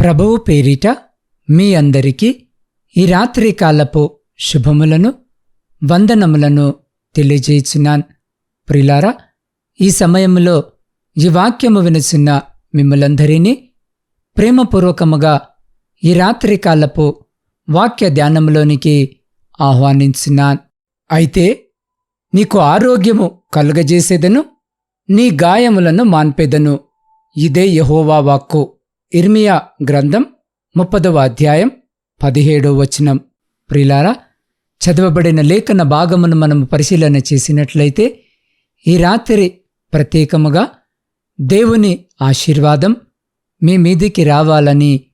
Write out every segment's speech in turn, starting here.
ప్రభువు పేరిట మీ అందరికీ ఈ రాత్రి కాలపు శుభములను వందనములను తెలియజేయుచున్నాన్. ప్రిలారా ఈ సమయంలో ఈ వాక్యము వినుచున్న మిమ్మలందరినీ ప్రేమపూర్వకముగా ఈ రాత్రి కాలపు వాక్య ధ్యానములోనికి ఆహ్వానించున్నాన్. అయితే నీకు ఆరోగ్యము కలుగజేసేదను నీ గాయములను మాన్పెదను. ఇదే యహోవా వాక్కు. ఇర్మియా గ్రంథం ముప్పదవ అధ్యాయం పదిహేడవ వచనం. ప్రిలారా చదవబడిన లేఖన భాగమును మనం పరిశీలన చేసినట్లయితే ఈ రాత్రి ప్రత్యేకముగా దేవుని ఆశీర్వాదం మీ మీదికి రావాలని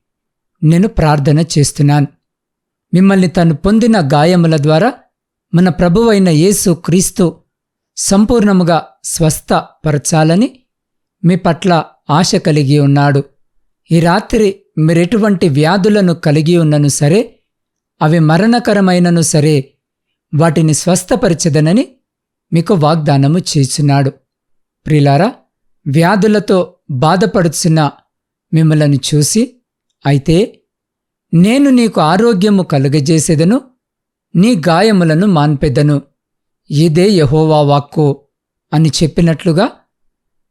నేను ప్రార్థన చేస్తున్నాను. మిమ్మల్ని తను పొందిన గాయముల ద్వారా మన ప్రభువైన యేసు క్రీస్తు సంపూర్ణముగా స్వస్థపరచాలని మీ పట్ల ఆశ కలిగి ఉన్నాడు. ఈ రాత్రి మీరెటువంటి వ్యాధులను కలిగి ఉన్నను సరే అవి మరణకరమైనను సరే వాటిని స్వస్థపరిచదనని మీకు వాగ్దానము చేస్తున్నాడు ప్రిలారా వ్యాధులతో బాధపడుచున్న మిమ్మలను చూసి అయితే నేను నీకు ఆరోగ్యము కలుగజేసేదను నీ గాయములను మాన్పెదను. ఇదే యహోవా వాక్కు అని చెప్పినట్లుగా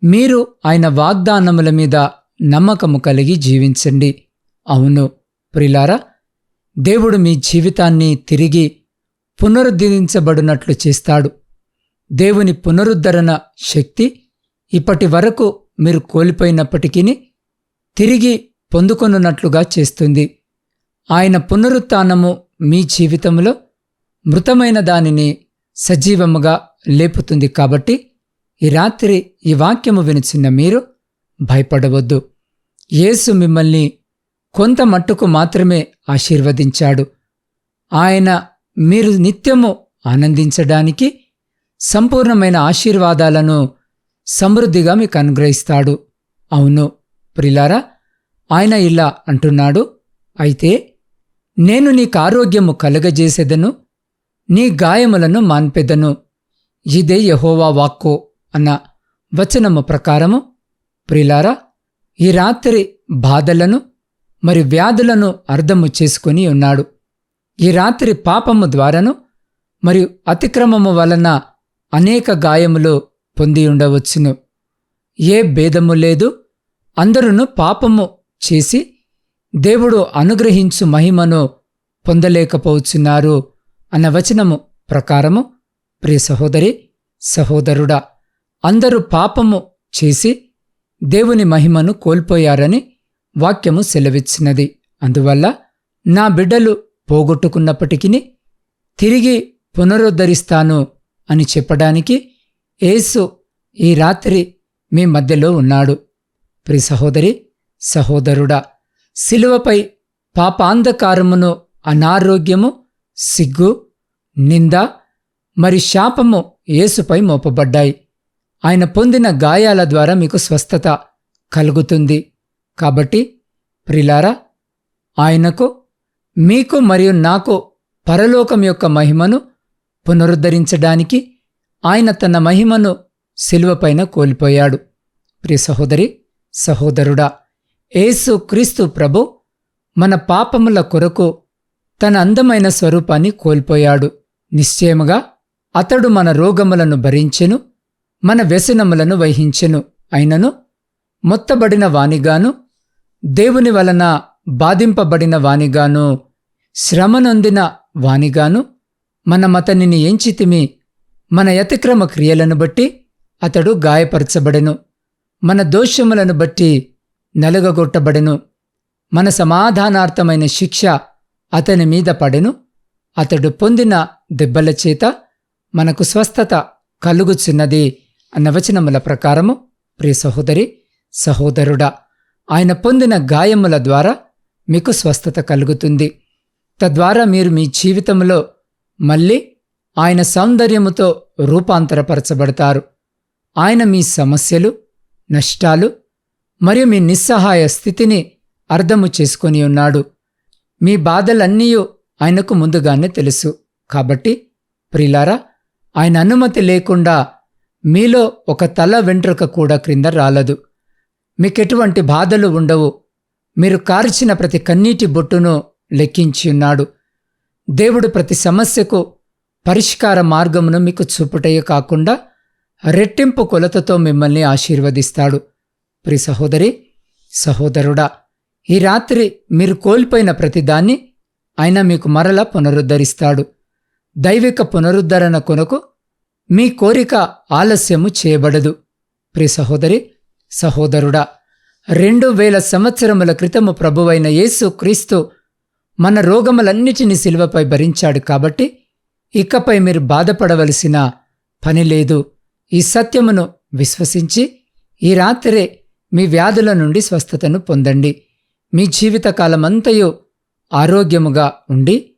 మీరు ఆయన వాగ్దానముల మీద నమ్మకము కలిగి జీవించండి. అవును ప్రిలారా దేవుడు మీ జీవితాన్ని తిరిగి పునరుద్ధరించబడినట్లు చేస్తాడు. దేవుని పునరుద్ధరణ శక్తి ఇప్పటి వరకు మీరు కోల్పోయినప్పటికీ తిరిగి పొందుకొనున్నట్లుగా చేస్తుంది. ఆయన పునరుత్నము మీ జీవితంలో మృతమైన దానిని సజీవముగా లేపుతుంది కాబట్టి ఈ రాత్రి ఈ వాక్యము వినిచిన్న మీరు భయపడవద్దు. యేసు మిమ్మల్ని కొంత మట్టుకు మాత్రమే ఆశీర్వదించాడు. ఆయన మీరు నిత్యము ఆనందించడానికి సంపూర్ణమైన ఆశీర్వాదాలను సమృద్ధిగా మీకు అనుగ్రహిస్తాడు. అవును ప్రిలారా ఆయన ఇలా అంటున్నాడు. అయితే నేను నీకు ఆరోగ్యము కలుగజేసేదను నీ గాయములను మాన్పెదను. ఇదే యహోవా వాక్కు అన్న వచనము ప్రకారము ప్రిలారా ఈ రాత్రి బాధలను మరి వ్యాధులను అర్థము చేసుకుని ఉన్నాడు. ఈ రాత్రి పాపము ద్వారాను మరియు అతిక్రమము వలన అనేక గాయములు పొంది ఉండవచ్చును. ఏ భేదము లేదు. అందరూ పాపము చేసి దేవుడు అనుగ్రహించు మహిమను పొందలేకపోవచ్చున్నారు అన్న వచనము ప్రకారము ప్రియ సహోదరి సహోదరుడా అందరూ పాపము చేసి దేవుని మహిమను కోల్పోయారని వాక్యము సెలవిచ్చినది. అందువల్ల నా బిడ్డలు పోగొట్టుకున్నప్పటికీ తిరిగి పునరుద్ధరిస్తాను అని చెప్పడానికి యేసు ఈ రాత్రి మీ మధ్యలో ఉన్నాడు. ప్రి సహోదరి సహోదరుడా శిలువపై పాపాంధకారమును అనారోగ్యము సిగ్గు నింద మరి శాపము యేసుపై మోపబడ్డాయి. ఆయన పొందిన గాయాల ద్వారా మీకు స్వస్థత కలుగుతుంది. కాబట్టి ప్రిలారా ఆయనకు మీకు మరియు నాకు పరలోకం యొక్క మహిమను పునరుద్ధరించడానికి ఆయన తన మహిమను శిలువపైన కోల్పోయాడు. ప్రియ సహోదరి సహోదరుడా ఏసు క్రీస్తు ప్రభు మన పాపముల కొరకు తన అందమైన స్వరూపాన్ని కోల్పోయాడు. నిశ్చయముగా అతడు మన రోగములను భరించెను మన వ్యసనములను వహించెను. అయినను మొత్తబడిన వానిగాను దేవుని వలన బాధింపబడిన వానిగాను శ్రమనొందిన వానిగాను మనమతనిని ఎంచితిమి మన యతిక్రమ క్రియలను బట్టి అతడు గాయపరచబడెను. మన దోషములను బట్టి నలుగగొట్టబడెను. మన సమాధానార్థమైన శిక్ష అతని మీద పడెను. అతడు పొందిన దెబ్బల చేత మనకు స్వస్థత కలుగుచున్నది. అన్న వచనముల ప్రకారము ప్రియ సహోదరి సహోదరుడా ఆయన పొందిన గాయముల ద్వారా మీకు స్వస్థత కలుగుతుంది. తద్వారా మీరు మీ జీవితంలో మళ్ళీ ఆయన సౌందర్యముతో రూపాంతరపరచబడతారు. ఆయన మీ సమస్యలు నష్టాలు మరియు మీ నిస్సహాయ స్థితిని అర్థము చేసుకొని ఉన్నాడు. మీ బాధలన్నీ ఆయనకు ముందుగానే తెలుసు. కాబట్టి ప్రిలారా ఆయన అనుమతి లేకుండా మీలో ఒక తల వెంట్రుక కూడా క్రింద రాలదు. మీకెటువంటి బాధలు ఉండవు. మీరు కార్చిన ప్రతి కన్నీటి బొట్టును లెక్కించి ఉన్నాడు. దేవుడు ప్రతి సమస్యకు పరిష్కార మార్గమును మీకు చూపుటయే కాకుండా రెట్టింపు కొలతతో మిమ్మల్ని ఆశీర్వదిస్తాడు. ప్రి సహోదరి సహోదరుడా ఈ రాత్రి మీరు కోల్పోయిన ప్రతిదాన్ని ఆయన మీకు మరల పునరుద్ధరిస్తాడు. దైవిక పునరుద్ధరణ కొనకు మీ కోరిక ఆలస్యము చేయబడదు. ప్రి సహోదరి సహోదరుడా రెండు వేల సంవత్సరముల క్రితము ప్రభువైన యేసు క్రీస్తు మన రోగములన్నిటినీ శిలువపై భరించాడు కాబట్టి ఇకపై మీరు బాధపడవలసిన పని లేదు. ఈ సత్యమును విశ్వసించి ఈ రాత్రే మీ వ్యాధుల నుండి స్వస్థతను పొందండి. మీ జీవితకాలమంతయు ఆరోగ్యముగా ఉండి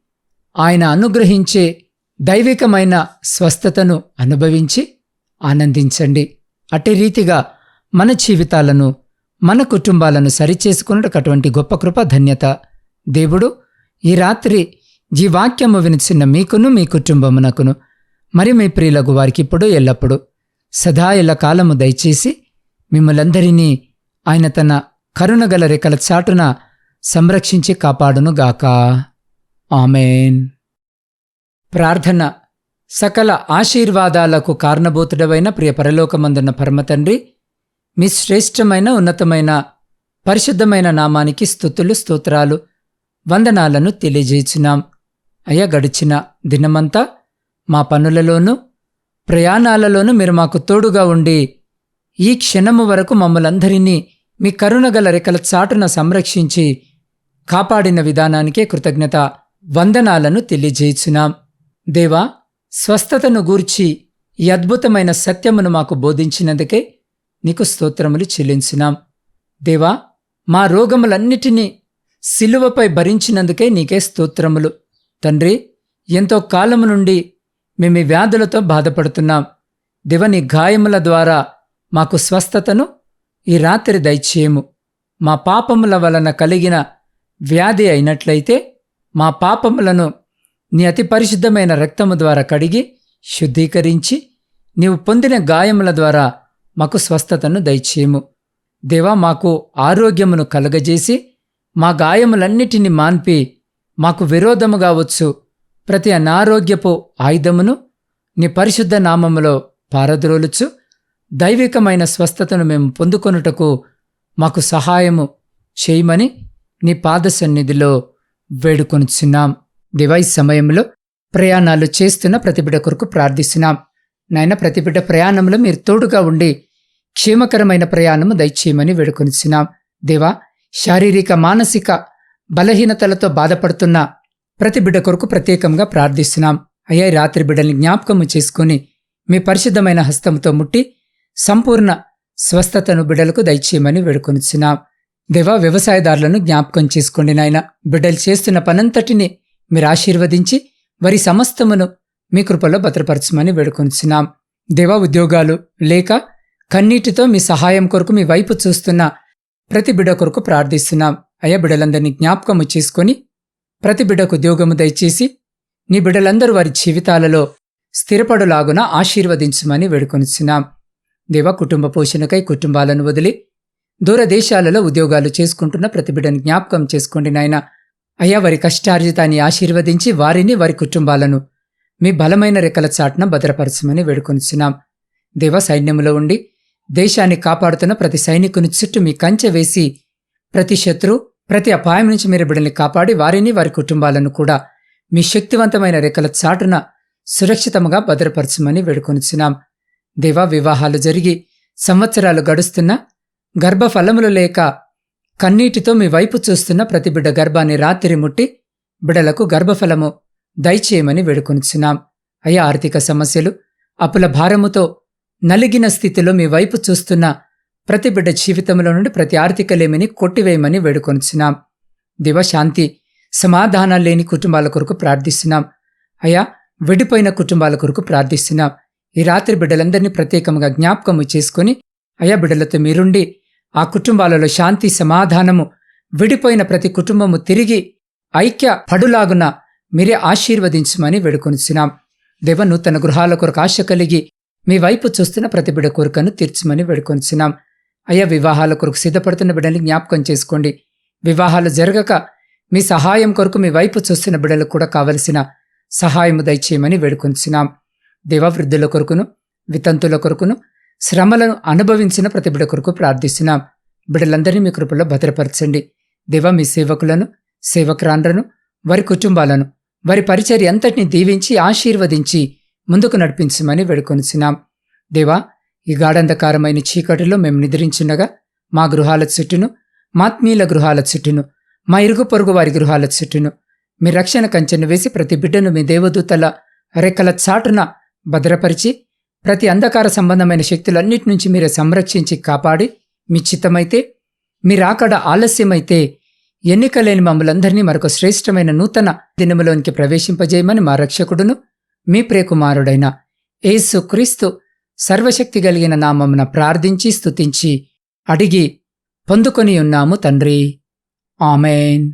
ఆయన అనుగ్రహించే దైవికమైన స్వస్థతను అనుభవించి ఆనందించండి. అట్టి రీతిగా మన జీవితాలను మన కుటుంబాలను సరిచేసుకున్నట్టు అటువంటి గొప్ప కృప ధన్యత దేవుడు. ఈ రాత్రి ఈ వాక్యము వినిచిన మీకును మీ కుటుంబమునకును మరి మీ ప్రియులకు వారికి ఇప్పుడు ఎల్లప్పుడు సదా ఎల్ల కాలము దయచేసి మిమ్మలందరినీ ఆయన తన కరుణగల రెక్కల చాటున సంరక్షించి కాపాడునుగాక. ఆమెన్. ప్రార్థన. సకల ఆశీర్వాదాలకు కారణభూతుడవైన ప్రియ పరలోకమందున్న పరమతండ్రి మీ శ్రేష్టమైన ఉన్నతమైన పరిశుద్ధమైన నామానికి స్థుతులు స్తోత్రాలు వందనాలను తెలియజేచున్నాం. అయ్యా గడిచిన దినమంతా మా పనులలోనూ ప్రయాణాలలోనూ మీరు మాకు తోడుగా ఉండి ఈ క్షణము వరకు మమ్మలందరినీ మీ కరుణగల రెక్కల చాటున సంరక్షించి కాపాడిన విధానానికే కృతజ్ఞత వందనాలను తెలియజేయుచున్నాం దేవా స్వస్థతను గూర్చి ఈ అద్భుతమైన సత్యమును మాకు బోధించినందుకే నీకు స్తోత్రములు చెల్లించున్నాం. దేవా మా రోగములన్నిటినీ సిలువపై భరించినందుకే నీకే స్తోత్రములు. తండ్రి ఎంతో కాలము నుండి మేము వ్యాధులతో బాధపడుతున్నాం. దివని గాయముల ద్వారా మాకు స్వస్థతను ఈ రాత్రి దయచేయము. మా పాపముల వలన కలిగిన వ్యాధి అయినట్లయితే మా పాపములను నీ అతి పరిశుద్ధమైన రక్తము ద్వారా కడిగి శుద్ధీకరించి నీవు పొందిన గాయముల ద్వారా మాకు స్వస్థతను దయచేయము. దేవా మాకు ఆరోగ్యమును కలగజేసి మా గాయములన్నిటిని మాన్పి మాకు విరోధముగా వచ్చు ప్రతి అనారోగ్యపు ఆయుధమును నీ పరిశుద్ధ నామములో పారద్రోలుచు దైవికమైన స్వస్థతను మేము పొందుకొనుటకు మాకు సహాయము చేయమని నీ పాద సన్నిధిలో వేడుకొనుచున్నాం. దివాయి సమయంలో ప్రయాణాలు చేస్తున్న ప్రతిబిడ కొరకు ప్రార్థిస్తున్నాం. నాయన ప్రతిబిడ్డ ప్రయాణంలో మీరు తోడుగా ఉండి క్షేమకరమైన ప్రయాణము దయచేయమని వేడుకొనిచున్నాం. దేవా శారీరక మానసిక బలహీనతలతో బాధపడుతున్న ప్రతి బిడ్డ కొరకు ప్రత్యేకంగా ప్రార్థిస్తున్నాం. అయ్యా రాత్రి బిడ్డల్ని జ్ఞాపకము చేసుకుని మీ పరిశుద్ధమైన హస్తంతో ముట్టి సంపూర్ణ స్వస్థతను బిడ్డలకు దయచేయమని వేడుకొనిచున్నాం. దేవా వ్యవసాయదారులను జ్ఞాపకం చేసుకోండి నాయన. బిడ్డలు చేస్తున్న పనంతటిని మీరు ఆశీర్వదించి వారి సమస్తమును మీ కృపలో భద్రపరచమని వేడుకొనిచున్నాం. దేవా ఉద్యోగాలు లేక కన్నీటితో మీ సహాయం కొరకు మీ వైపు చూస్తున్న ప్రతి బిడ్డ కొరకు ప్రార్థిస్తున్నాం. అయ్యా బిడ్డలందరినీ జ్ఞాపకము చేసుకొని ప్రతి బిడ్డకు ఉద్యోగము దయచేసి నీ బిడ్డలందరూ వారి జీవితాలలో స్థిరపడులాగున ఆశీర్వదించమని వేడుకొనిచున్నాం. దేవ కుటుంబ పోషణకై కుటుంబాలను వదిలి దూరదేశాలలో ఉద్యోగాలు చేసుకుంటున్న ప్రతి బిడ్డను జ్ఞాపకం చేసుకోండి నాయన. అయ్యా వారి కష్టార్జితాన్ని ఆశీర్వదించి వారిని వారి కుటుంబాలను మీ బలమైన రెక్కల చాటున భద్రపరచమని వేడుకొనిచున్నాం. దేవ సైన్యములో ఉండి దేశాన్ని కాపాడుతున్న ప్రతి సైనికుని చుట్టూ మీ కంచె వేసి ప్రతి శత్రు ప్రతి అపాయం నుంచి మీరు బిడ్డల్ని కాపాడి వారిని వారి కుటుంబాలను కూడా మీ శక్తివంతమైన రెక్కల చాటున సురక్షితముగా భద్రపరచమని వేడుకొనిచున్నాం. దేవా వివాహాలు జరిగి సంవత్సరాలు గడుస్తున్నా గర్భఫలములు లేక కన్నీటితో మీ వైపు చూస్తున్న ప్రతి బిడ్డ గర్భాన్ని రాత్రి ముట్టి బిడలకు గర్భఫలము దయచేయమని వేడుకొనిచున్నాం. అయ్యా ఆర్థిక సమస్యలు అప్పుల భారముతో నలిగిన స్థితిలో మీ వైపు చూస్తున్న ప్రతి బిడ్డ జీవితంలో నుండి ప్రతి ఆర్థికలేమిని కొట్టివేయమని వేడుకొనిచున్నాం. దివశాంతి సమాధానాలు లేని కుటుంబాల కొరకు ప్రార్థిస్తున్నాం. అయా విడిపోయిన కుటుంబాల కొరకు ప్రార్థిస్తున్నాం. ఈ రాత్రి బిడ్డలందరినీ ప్రత్యేకంగా జ్ఞాపకము చేసుకుని అయా బిడ్డలతో మీరుండి ఆ కుటుంబాలలో శాంతి సమాధానము విడిపోయిన ప్రతి కుటుంబము తిరిగి ఐక్య పడులాగున మీరే ఆశీర్వదించమని వేడుకొనిచున్నాం. దేవ నూతన గృహాల కొరకు ఆశ కలిగి మీ వైపు చూస్తున్న ప్రతి బిడ కోరికను తీర్చమని వేడుకొనిచున్నాం. అయ్యా వివాహాల కొరకు సిద్ధపడుతున్న బిడ్డల్ని జ్ఞాపకం చేసుకోండి. వివాహాలు జరగక మీ సహాయం కొరకు మీ వైపు చూస్తున్న బిడ్డలకు కూడా కావలసిన సహాయము దయచేయమని వేడుకొంచున్నాం దేవవృద్ధుల కొరకును వితంతుల కొరకును శ్రమలను అనుభవించిన ప్రతి బిడ కొరకు ప్రార్థిస్తున్నాం. బిడ్డలందరినీ మీ కృపలో భద్రపరచండి. దేవ మీ సేవకులను సేవకురాన్లను వారి కుటుంబాలను వారి పరిచర్య అంతటిని దీవించి ఆశీర్వదించి ముందుకు నడిపించమని వేడుకొనిచున్నాం. దేవా ఈ గాఢంధకారమైన చీకటిలో మేము నిద్రించుండగా మా గృహాల చుట్టూను మాత్మీయుల గృహాల చుట్టూను మా ఇరుగు పొరుగు వారి గృహాల చుట్టూను మీ రక్షణ కంచెను వేసి ప్రతి బిడ్డను మీ దేవదూతల రెక్కల చాటున భద్రపరిచి ప్రతి అంధకార సంబంధమైన శక్తులన్నిటి నుంచి మీరు సంరక్షించి కాపాడి మీ చిత్తమైతే మీరాకడ ఆలస్యమైతే ఎన్నికలేని మమ్మలందరినీ మరొక శ్రేష్టమైన నూతన దినములోనికి ప్రవేశింపజేయమని మా రక్షకుడును మీ ప్రియకుమారుడైన ఏసు క్రీస్తు సర్వశక్తి కలిగిన నామమున ప్రార్థించి స్తుతించి అడిగి పొందుకొని ఉన్నాము తండ్రి. ఆమెన్.